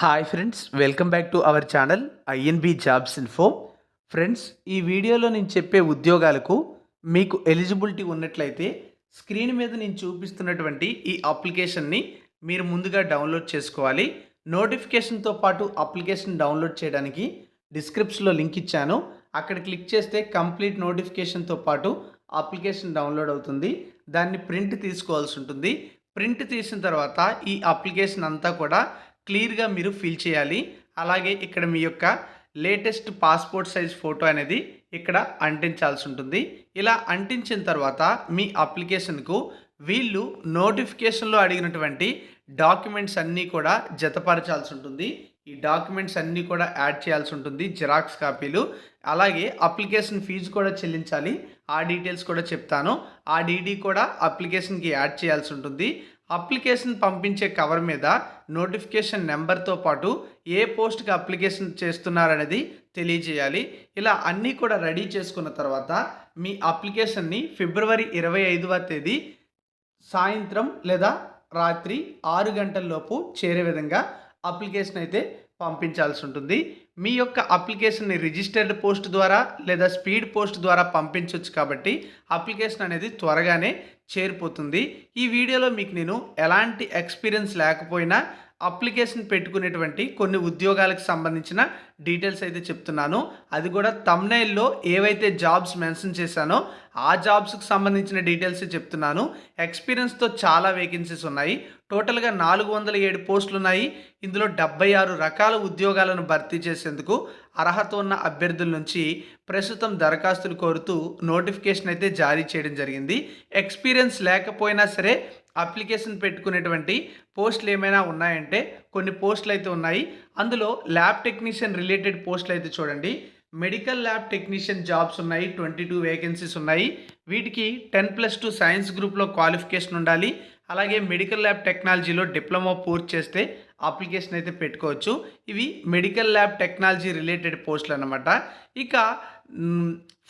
Hi friends welcome back to our channel INB jobs info friends ఈ వీడియోలో నేను చెప్పే ఉద్యోగాలకు మీకు ఎలిజిబిలిటీ ఉన్నట్లయితే స్క్రీన్ మీద నేను చూపిస్తున్నటువంటి ఈ అప్లికేషన్ని మీరు ముందుగా డౌన్లోడ్ చేసుకోవాలి. నోటిఫికేషన్తో పాటు అప్లికేషన్ డౌన్లోడ్ చేయడానికి డిస్క్రిప్షన్లో లింక్ ఇచ్చాను. అక్కడ క్లిక్ చేస్తే కంప్లీట్ నోటిఫికేషన్తో పాటు అప్లికేషన్ డౌన్లోడ్ అవుతుంది. దాన్ని ప్రింట్ తీసుకోవాల్సి ఉంటుంది. ప్రింట్ తీసిన తర్వాత ఈ అప్లికేషన్ అంతా కూడా క్లియర్గా మీరు ఫిల్ చేయాలి. అలాగే ఇక్కడ మీ యొక్క లేటెస్ట్ పాస్పోర్ట్ సైజ్ ఫోటో అనేది ఇక్కడ అంటించాల్సి ఉంటుంది. ఇలా అంటించిన తర్వాత మీ అప్లికేషన్కు వీళ్ళు నోటిఫికేషన్లో అడిగినటువంటి డాక్యుమెంట్స్ అన్నీ కూడా జతపరచాల్సి ఉంటుంది. ఈ డాక్యుమెంట్స్ అన్నీ కూడా యాడ్ చేయాల్సి ఉంటుంది జిరాక్స్ కాపీలు. అలాగే అప్లికేషన్ ఫీజు కూడా చెల్లించాలి. ఆ డీటెయిల్స్ కూడా చెప్తాను. ఆ డీడీ కూడా అప్లికేషన్కి యాడ్ చేయాల్సి ఉంటుంది. అప్లికేషన్ పంపించే కవర్ మీద నోటిఫికేషన్ నెంబర్తో పాటు ఏ పోస్ట్కి అప్లికేషన్ చేస్తున్నారనేది తెలియజేయాలి. ఇలా అన్నీ కూడా రెడీ చేసుకున్న తర్వాత మీ అప్లికేషన్ని ఫిబ్రవరి ఇరవై ఐదవ తేదీ సాయంత్రం లేదా రాత్రి ఆరు గంటల్లోపు చేరే విధంగా అప్లికేషన్ అయితే పంపించాల్సి ఉంటుంది మీ యొక్క అప్లికేషన్ని రిజిస్టర్డ్ పోస్ట్ ద్వారా లేదా స్పీడ్ పోస్ట్ ద్వారా పంపించవచ్చు కాబట్టి అప్లికేషన్ అనేది త్వరగానే చేరిపోతుంది. ఈ వీడియోలో మీకు నేను ఎలాంటి ఎక్స్పీరియన్స్ లేకపోయినా అప్లికేషన్ పెట్టుకునేటువంటి కొన్ని ఉద్యోగాలకు సంబంధించిన డీటెయిల్స్ అయితే చెప్తున్నాను. అది కూడా తమ్నైల్లో ఏవైతే జాబ్స్ మెన్షన్ చేశానో ఆ జాబ్స్కి సంబంధించిన డీటెయిల్స్ చెప్తున్నాను. ఎక్స్పీరియన్స్తో చాలా వేకెన్సీస్ ఉన్నాయి. టోటల్గా నాలుగు వందల ఏడు పోస్టులు ఉన్నాయి ఇందులో డెబ్బై ఆరు రకాల ఉద్యోగాలను భర్తీ చేసేందుకు అర్హత ఉన్న అభ్యర్థుల నుంచి ప్రస్తుతం దరఖాస్తులు కోరుతూ నోటిఫికేషన్ అయితే జారీ చేయడం జరిగింది. ఎక్స్పీరియన్స్ లేకపోయినా సరే అప్లికేషన్ పెట్టుకునేటువంటి పోస్టులు ఏమైనా ఉన్నాయంటే కొన్ని పోస్టులు అయితే ఉన్నాయి. అందులో ల్యాబ్ టెక్నీషియన్ రిలేటెడ్ పోస్టులు అయితే చూడండి. మెడికల్ ల్యాబ్ టెక్నీషియన్ జాబ్స్ ఉన్నాయి. ట్వంటీ టూ వేకెన్సీస్ ఉన్నాయి. వీటికి టెన్ ప్లస్ టూ సైన్స్ గ్రూప్లో క్వాలిఫికేషన్ ఉండాలి. అలాగే మెడికల్ ల్యాబ్ టెక్నాలజీలో డిప్లొమా పూర్తి చేస్తే అప్లికేషన్ అయితే పెట్టుకోవచ్చు. ఇవి మెడికల్ ల్యాబ్ టెక్నాలజీ రిలేటెడ్ పోస్టులు అనమాట ఇక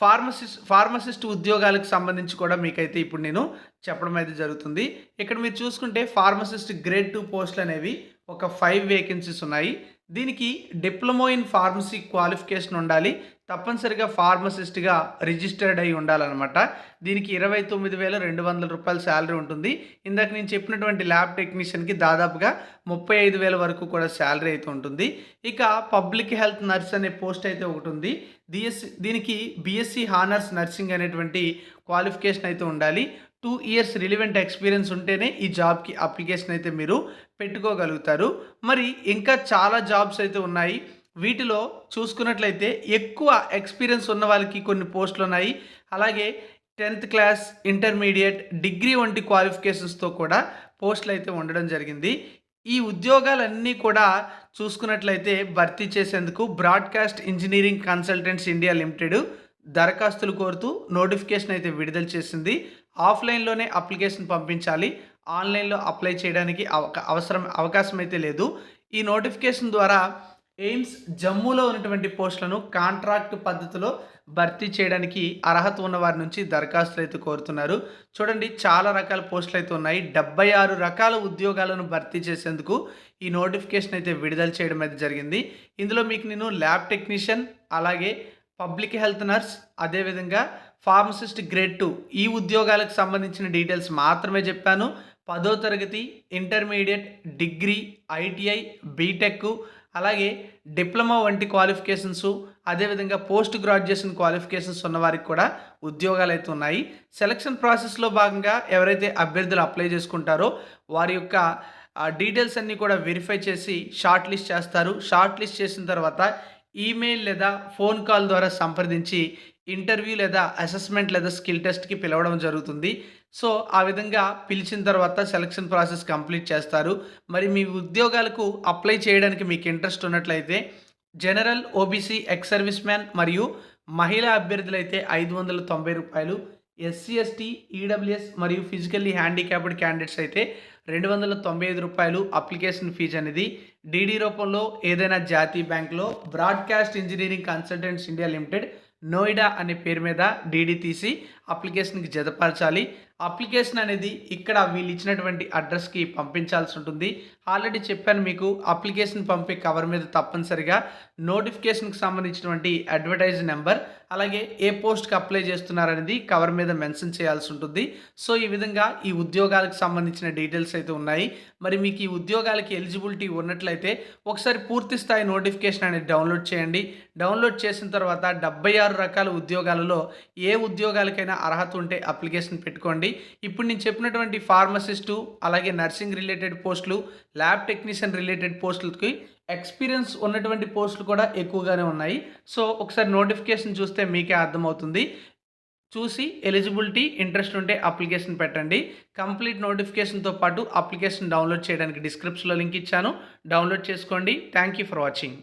ఫార్మసిస్ట్ ఫార్మసిస్ట్ ఉద్యోగాలకు సంబంధించి కూడా మీకైతే ఇప్పుడు నేను చెప్పడం అయితే జరుగుతుంది. ఇక్కడ మీరు చూసుకుంటే ఫార్మసిస్ట్ గ్రేడ్ టూ పోస్టులు అనేవి ఒక ఫైవ్ వేకెన్సీస్ ఉన్నాయి. దీనికి డిప్లొమో ఇన్ ఫార్మసీ క్వాలిఫికేషన్ ఉండాలి. తప్పనిసరిగా ఫార్మసిస్ట్గా రిజిస్టర్డ్ అయి ఉండాలన్నమాట. దీనికి ఇరవై తొమ్మిది వేల రెండు వందల రూపాయల శాలరీ ఉంటుంది. ఇందాక నేను చెప్పినటువంటి ల్యాబ్ టెక్నీషియన్కి దాదాపుగా ముప్పై ఐదు వేల వరకు కూడా శాలరీ అయితే ఉంటుంది. ఇక పబ్లిక్ హెల్త్ నర్స్ అనే పోస్ట్ అయితే ఒకటి ఉంది. డిఎస్ దీనికి బీఎస్సీ హానర్స్ నర్సింగ్ అనేటువంటి క్వాలిఫికేషన్ అయితే ఉండాలి. టూ ఇయర్స్ రిలివెంట్ ఎక్స్పీరియన్స్ ఉంటేనే ఈ జాబ్కి అప్లికేషన్ అయితే మీరు పెట్టుకోగలుగుతారు. మరి ఇంకా చాలా జాబ్స్ అయితే ఉన్నాయి. వీటిలో చూసుకున్నట్లయితే ఎక్కువ ఎక్స్పీరియన్స్ ఉన్న వాళ్ళకి కొన్ని పోస్టులు ఉన్నాయి. అలాగే టెన్త్ క్లాస్ ఇంటర్మీడియట్ డిగ్రీ వంటి క్వాలిఫికేషన్స్తో కూడా పోస్టులు అయితే ఉండడం జరిగింది. ఈ ఉద్యోగాలన్నీ కూడా చూసుకున్నట్లయితే భర్తీ చేసేందుకు Broadcast Engineering Consultants India Limited దరఖాస్తులు కోరుతూ నోటిఫికేషన్ అయితే విడుదల చేసింది. ఆఫ్లైన్లోనే అప్లికేషన్ పంపించాలి. ఆన్లైన్లో అప్లై చేయడానికి అవసరం అవకాశం అయితే లేదు. ఈ నోటిఫికేషన్ ద్వారా ఎయిమ్స్ జమ్మూలో ఉన్నటువంటి పోస్టులను కాంట్రాక్ట్ పద్ధతిలో భర్తీ చేయడానికి అర్హత ఉన్న వారి నుంచి దరఖాస్తులు అయితే కోరుతున్నారు. చూడండి చాలా రకాల పోస్టులు అయితే ఉన్నాయి. డెబ్బై ఆరు రకాల ఉద్యోగాలను భర్తీ చేసేందుకు ఈ నోటిఫికేషన్ అయితే విడుదల చేయడం అయితే జరిగింది. ఇందులో మీకు నేను ల్యాబ్ టెక్నీషియన్ అలాగే పబ్లిక్ హెల్త్ నర్స్ అదేవిధంగా ఫార్మసిస్ట్ గ్రేడ్ టూ ఈ ఉద్యోగాలకు సంబంధించిన డీటెయిల్స్ మాత్రమే చెప్పాను. పదో తరగతి ఇంటర్మీడియట్ డిగ్రీ ఐటీఐ బీటెక్ అలాగే డిప్లొమా వంటి క్వాలిఫికేషన్స్ అదేవిధంగా పోస్ట్ గ్రాడ్యుయేషన్ క్వాలిఫికేషన్స్ ఉన్న వారికి కూడా ఉద్యోగాలు అయితే ఉన్నాయి. సెలక్షన్ ప్రాసెస్లో భాగంగా ఎవరైతే అభ్యర్థులు అప్లై చేసుకుంటారో వారి యొక్క డీటెయిల్స్ అన్నీ కూడా వెరిఫై చేసి షార్ట్ లిస్ట్ చేస్తారు. షార్ట్ లిస్ట్ చేసిన తర్వాత ఈమెయిల్ లేదా ఫోన్ కాల్ ద్వారా సంప్రదించి ఇంటర్వ్యూ లేదా అసెస్మెంట్ లేదా స్కిల్ టెస్ట్కి పిలవడం జరుగుతుంది. సో ఆ విధంగా పిలిచిన తర్వాత సెలక్షన్ ప్రాసెస్ కంప్లీట్ చేస్తారు. మరి మీ ఉద్యోగాలకు అప్లై చేయడానికి మీకు ఇంట్రెస్ట్ ఉన్నట్లయితే general OBC ex service man మరియు మహిళా అభ్యర్థులైతే ఐదు వందల తొంభై రూపాయలు. ఎస్సీ ఎస్టీ ఈడబ్ల్యూఎస్ మరియు ఫిజికల్లీ హ్యాండిక్యాప్డ్ క్యాండిడేట్స్ అయితే రెండు వందల తొంభై ఐదు రూపాయలు అప్లికేషన్ ఫీజు అనేది. డీడీ రూపంలో ఏదైనా జాతీయ బ్యాంక్లో Broadcast Engineering Consultants India Limited Noida అనే పేరు మీద డీడీ తీసి అప్లికేషన్కి జతపరచాలి. అప్లికేషన్ అనేది ఇక్కడ వీళ్ళు ఇచ్చినటువంటి అడ్రస్కి పంపించాల్సి ఉంటుంది. ఆల్రెడీ చెప్పాను మీకు అప్లికేషన్ పంపే కవర్ మీద తప్పనిసరిగా నోటిఫికేషన్కి సంబంధించినటువంటి అడ్వర్టైజ్ నెంబర్ అలాగే ఏ పోస్ట్కి అప్లై చేస్తున్నారనేది కవర్ మీద మెన్షన్ చేయాల్సి ఉంటుంది. సో ఈ విధంగా ఈ ఉద్యోగాలకు సంబంధించిన డీటెయిల్స్ అయితే ఉన్నాయి. మరి మీకు ఈ ఉద్యోగాలకి ఎలిజిబిలిటీ ఉన్నట్లయితే ఒకసారి పూర్తి స్థాయి నోటిఫికేషన్ అనేది డౌన్లోడ్ చేయండి. డౌన్లోడ్ చేసిన తర్వాత డెబ్బై ఆరు రకాల ఉద్యోగాలలో ఏ ఉద్యోగాలకైనా అర్హత ఉంటే అప్లికేషన్ పెట్టుకోండి. ఇప్పుడు నేను చెప్పినటువంటి ఫార్మసిస్టు అలాగే నర్సింగ్ రిలేటెడ్ పోస్టులు ల్యాబ్ టెక్నీషియన్ రిలేటెడ్ పోస్టులకి ఎక్స్పీరియన్స్ ఉన్నటువంటి పోస్టులు కూడా ఎక్కువగానే ఉన్నాయి. సో ఒకసారి నోటిఫికేషన్ చూస్తే మీకే అర్థమవుతుంది. చూసి ఎలిజిబిలిటీ ఇంట్రెస్ట్ ఉంటే అప్లికేషన్ పెట్టండి. కంప్లీట్ నోటిఫికేషన్తో పాటు అప్లికేషన్ డౌన్లోడ్ చేయడానికి డిస్క్రిప్షన్లో లింక్ ఇచ్చాను. డౌన్లోడ్ చేసుకోండి. Thank you for watching.